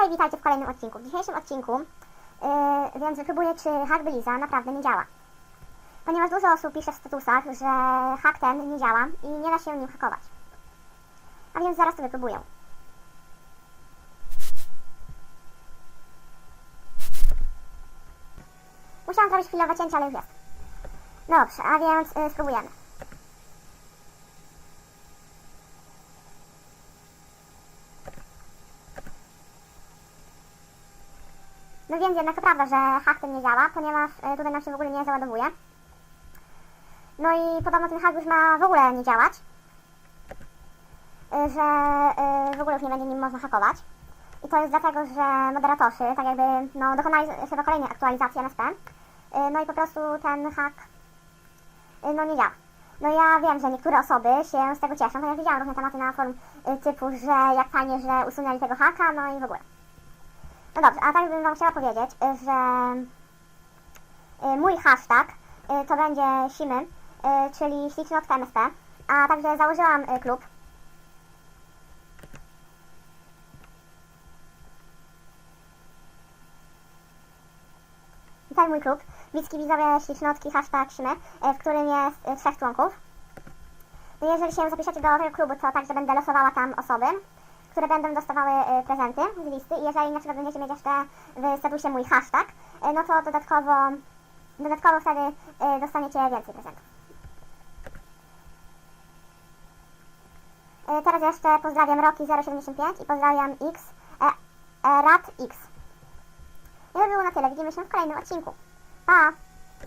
Hej, witajcie w kolejnym odcinku. W dzisiejszym odcinku, yy, więc wypróbuję, czy hack Beliza naprawdę nie działa. Ponieważ dużo osób pisze w statusach, że hack ten nie działa i nie da się nim hakować. A więc zaraz to wypróbuję. Musiałam zrobić chwilowe cięcie, ale już jest. Dobrze, a więc yy, spróbujemy. No więc jednak to prawda, że hack ten nie działa, ponieważ e, tutaj nam się w ogóle nie załadowuje. No i podobno ten hack już ma w ogóle nie działać. E, Że e, w ogóle już nie będzie nim można hakować. I to jest dlatego, że moderatorzy tak jakby no, dokonali chyba kolejnej aktualizacji MSP. No i po prostu ten hack e, no nie działa. No ja wiem, że niektóre osoby się z tego cieszą, ponieważ widziałam różne tematy na forum typu, że jak fajnie, że usunęli tego haka, no i w ogóle. No dobrze, a tak bym Wam chciała powiedzieć, y, że y, mój hashtag y, to będzie Simy, czyli ślicznotka MSP, a także założyłam klub. I tak mój klub, Bicki Widzowie Ślicznotki, hashtag Simy, w którym jest trzech członków. No jeżeli się zapiszecie do tego klubu, to także będę losowała tam osoby, które będą dostawały e, prezenty z listy i jeżeli na przykład będziecie mieć jeszcze w statusie mój hashtag, e, no to dodatkowo, dodatkowo wtedy e, dostaniecie więcej prezentów. Teraz jeszcze pozdrawiam Rocky075 i pozdrawiam X, e, e, Rat X. I to było na tyle, widzimy się w kolejnym odcinku. Pa!